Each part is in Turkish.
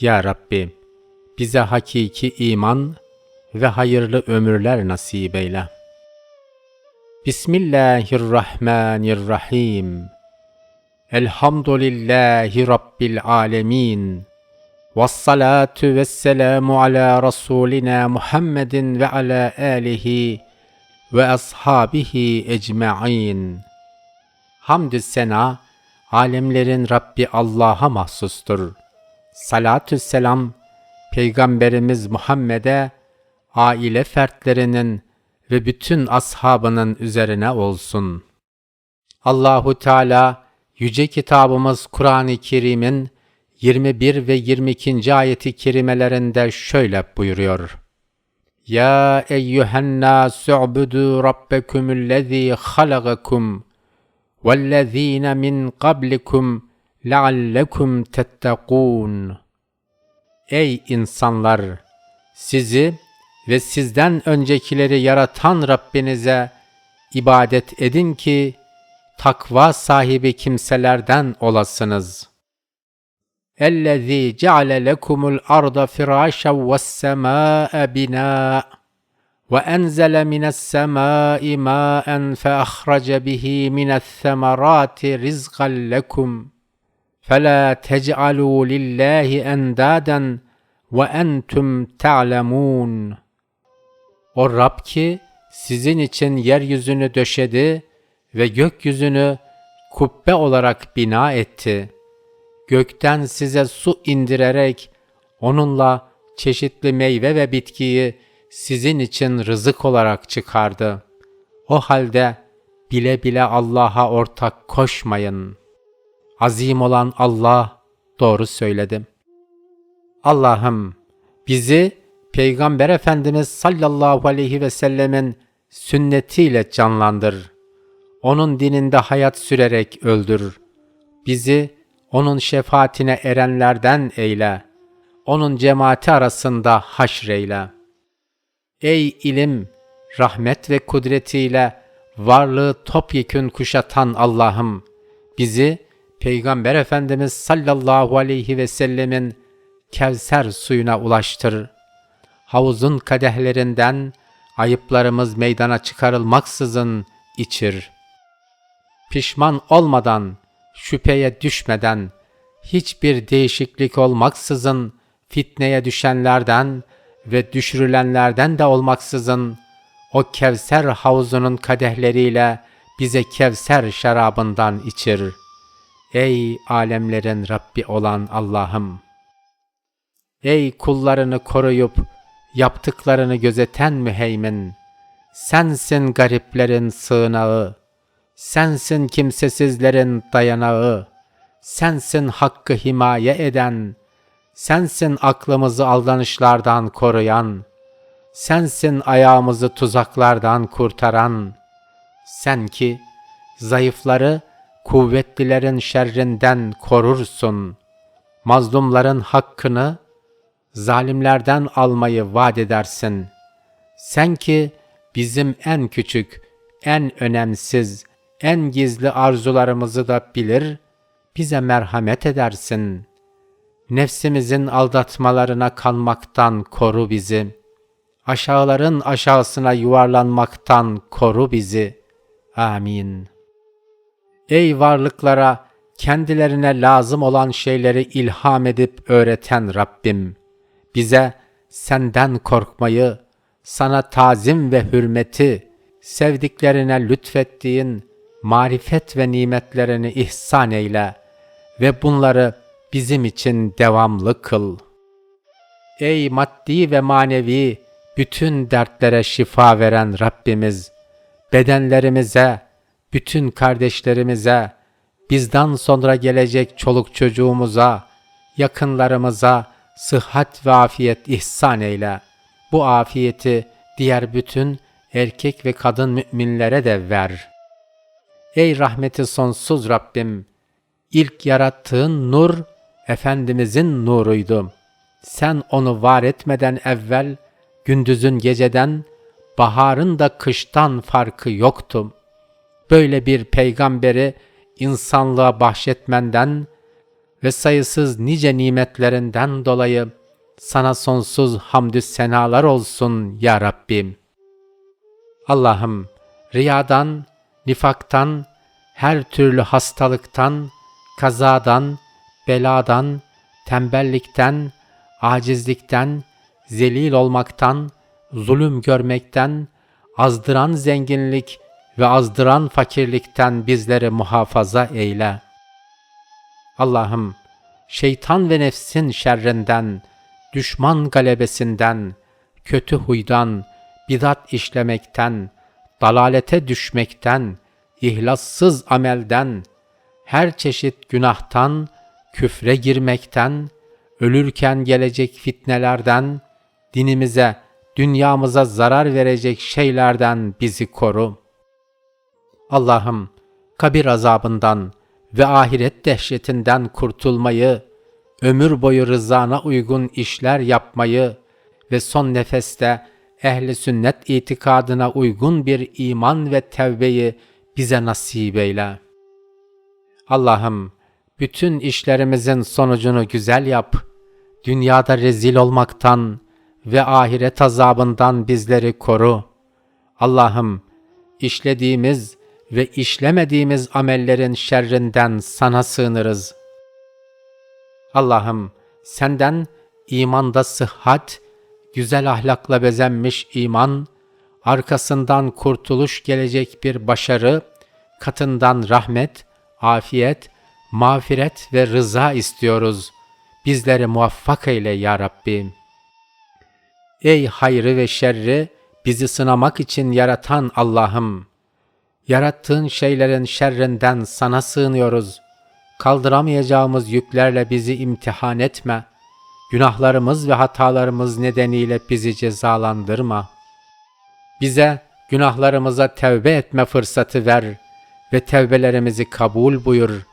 Ya Rabbi, bize hakiki iman ve hayırlı ömürler nasip eyle. Bismillahirrahmanirrahim. Elhamdülillahi Rabbil alemin. Vessalatu vesselamu ala Rasulina Muhammedin ve ala alihi ve ashabihi ecma'in. Hamdü sena, alemlerin Rabbi Allah'a mahsustur. Salatü selam, Peygamberimiz Muhammed'e, aile fertlerinin ve bütün ashabının üzerine olsun. Allahu Teala yüce kitabımız Kur'an-ı Kerim'in 21 ve 22. ayeti kerimelerinde şöyle buyuruyor. Ya eyyühen nâsü ubudu rabbekumüllezî halagakum vellezîne min qablikum leallekum tettekûn. Ey insanlar! Sizi ve sizden öncekileri yaratan Rabbinize ibadet edin ki takva sahibi kimselerden olasınız. اَلَّذ۪ي جَعَلَ لَكُمُ الْأَرْضَ فِرَاشًا وَالسَّمَاءَ بِنَاءً وَأَنْزَلَ مِنَ السَّمَاءِ مَاءً فَأَخْرَجَ بِهِ مِنَ الثَّمَرَاتِ رِزْقًا لَكُمْ فَلَا تَجْعَلُوا لِلّٰهِ اَنْدَادًا وَاَنْتُمْ تَعْلَمُونَ O Rab ki sizin için yeryüzünü döşedi ve gökyüzünü kubbe olarak bina etti. Gökten size su indirerek onunla çeşitli meyve ve bitkiyi sizin için rızık olarak çıkardı. O halde bile bile Allah'a ortak koşmayın. Azim olan Allah doğru söyledi. Allah'ım bizi Peygamber Efendimiz sallallahu aleyhi ve sellemin sünnetiyle canlandır. Onun dininde hayat sürerek öldür. Bizi onun şefaatine erenlerden eyle. Onun cemaati arasında haşreyle. Ey ilim, rahmet ve kudretiyle varlığı topyekün kuşatan Allah'ım, bizi Peygamber Efendimiz sallallahu aleyhi ve sellemin Kevser suyuna ulaştır. Havuzun kadehlerinden ayıplarımız meydana çıkarılmaksızın içir. Pişman olmadan, şüpheye düşmeden, hiçbir değişiklik olmaksızın fitneye düşenlerden ve düşürülenlerden de olmaksızın o Kevser havuzunun kadehleriyle bize Kevser şarabından içir. Ey alemlerin Rabbi olan Allah'ım! Ey kullarını koruyup yaptıklarını gözeten müheymin! Sensin gariplerin sığınağı, sensin kimsesizlerin dayanağı, sensin hakkı himaye eden, sensin aklımızı aldanışlardan koruyan, sensin ayağımızı tuzaklardan kurtaran, sen ki zayıfları kuvvetlilerin şerrinden korursun, mazlumların hakkını zalimlerden almayı vaat edersin. Sen ki bizim en küçük, en önemsiz, en gizli arzularımızı da bilir, bize merhamet edersin. Nefsimizin aldatmalarına kanmaktan koru bizi. Aşağıların aşağısına yuvarlanmaktan koru bizi. Amin. Ey varlıklara kendilerine lazım olan şeyleri ilham edip öğreten Rabbim, bize senden korkmayı, sana tazim ve hürmeti, sevdiklerine lütfettiğin marifet ve nimetlerini ihsan eyle ve bunları bizim için devamlı kıl. Ey maddi ve manevi bütün dertlere şifa veren Rabbimiz, bedenlerimize, bütün kardeşlerimize, bizden sonra gelecek çoluk çocuğumuza, yakınlarımıza sıhhat ve afiyet ihsan eyle. Bu afiyeti diğer bütün erkek ve kadın müminlere de ver. Ey rahmeti sonsuz Rabbim! İlk yarattığın nur, Efendimizin nuruydu. Sen onu var etmeden evvel, gündüzün geceden, baharın da kıştan farkı yoktu. Böyle bir peygamberi insanlığa bahşetmenden, ve sayısız nice nimetlerinden dolayı sana sonsuz hamdü senalar olsun ya Rabbim. Allah'ım riyadan, nifaktan, her türlü hastalıktan, kazadan, beladan, tembellikten, acizlikten, zelil olmaktan, zulüm görmekten, azdıran zenginlik ve azdıran fakirlikten bizleri muhafaza eyle. Allah'ım şeytan ve nefsin şerrinden, düşman galebesinden, kötü huydan, bidat işlemekten, dalalete düşmekten, ihlassız amelden, her çeşit günahtan, küfre girmekten, ölürken gelecek fitnelerden, dinimize, dünyamıza zarar verecek şeylerden bizi koru. Allah'ım kabir azabından ve ahiret dehşetinden kurtulmayı, ömür boyu rızana uygun işler yapmayı ve son nefeste ehli sünnet itikadına uygun bir iman ve tevbeyi bize nasip eyle. Allah'ım bütün işlerimizin sonucunu güzel yap. Dünyada rezil olmaktan ve ahiret azabından bizleri koru. Allah'ım işlediğimiz ve işlemediğimiz amellerin şerrinden sana sığınırız. Allah'ım senden imanda sıhhat, güzel ahlakla bezenmiş iman, arkasından kurtuluş gelecek bir başarı, katından rahmet, afiyet, mağfiret ve rıza istiyoruz. Bizleri muvaffak eyle ya Rabbi. Ey hayrı ve şerri bizi sınamak için yaratan Allah'ım! Yarattığın şeylerin şerrinden sana sığınıyoruz. Kaldıramayacağımız yüklerle bizi imtihan etme. Günahlarımız ve hatalarımız nedeniyle bizi cezalandırma. Bize günahlarımıza tevbe etme fırsatı ver ve tevbelerimizi kabul buyur.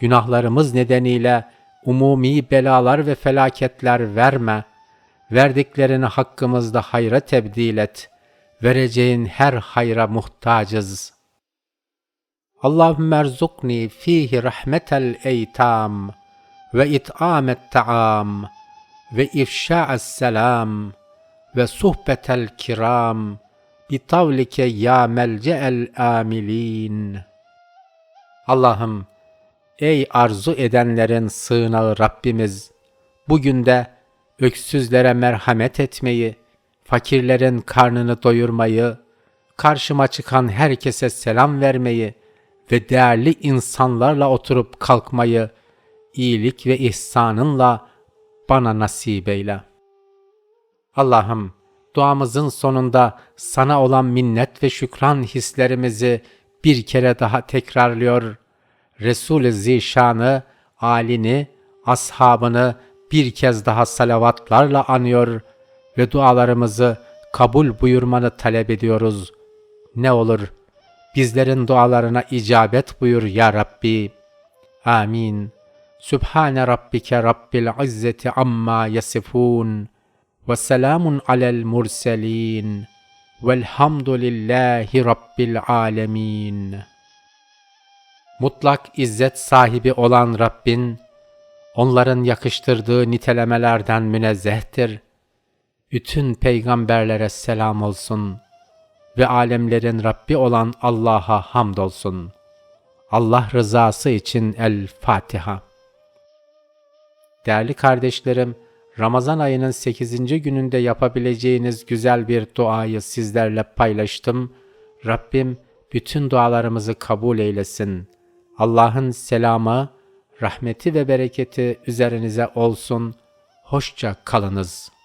Günahlarımız nedeniyle umumi belalar ve felaketler verme. Verdiklerini hakkımızda hayra tebdil et. Vereceğin her hayra muhtacız. Allahümme erzukni fihi rahmetel eytam ve it'amet ta'am ve ifşa'es selam ve suhbetel kiram bitavlike ya melce'el amilin. Allah'ım ey arzu edenlerin sığınağı Rabbimiz bugün de öksüzlere merhamet etmeyi, fakirlerin karnını doyurmayı, karşıma çıkan herkese selam vermeyi ve değerli insanlarla oturup kalkmayı iyilik ve ihsanınla bana nasip eyle. Allah'ım duamızın sonunda sana olan minnet ve şükran hislerimizi bir kere daha tekrarlıyor. Resul-i Zişan'ı, alini, ashabını bir kez daha salavatlarla anıyor ve dualarımızı kabul buyurmanı talep ediyoruz. Ne olur bizlerin dualarına icabet buyur ya Rabbi. Amin. Sübhane Rabbike Rabbil İzzeti amma yasifun ve selamun alel murselin velhamdülillahi Rabbil alemin. Mutlak izzet sahibi olan Rabbin, onların yakıştırdığı nitelemelerden münezzehtir. Bütün peygamberlere selam olsun ve alemlerin Rabbi olan Allah'a hamdolsun. Allah rızası için El Fatiha. Değerli kardeşlerim, Ramazan ayının 8. gününde yapabileceğiniz güzel bir duayı sizlerle paylaştım. Rabbim bütün dualarımızı kabul eylesin. Allah'ın selamı, rahmeti ve bereketi üzerinize olsun. Hoşça kalınız.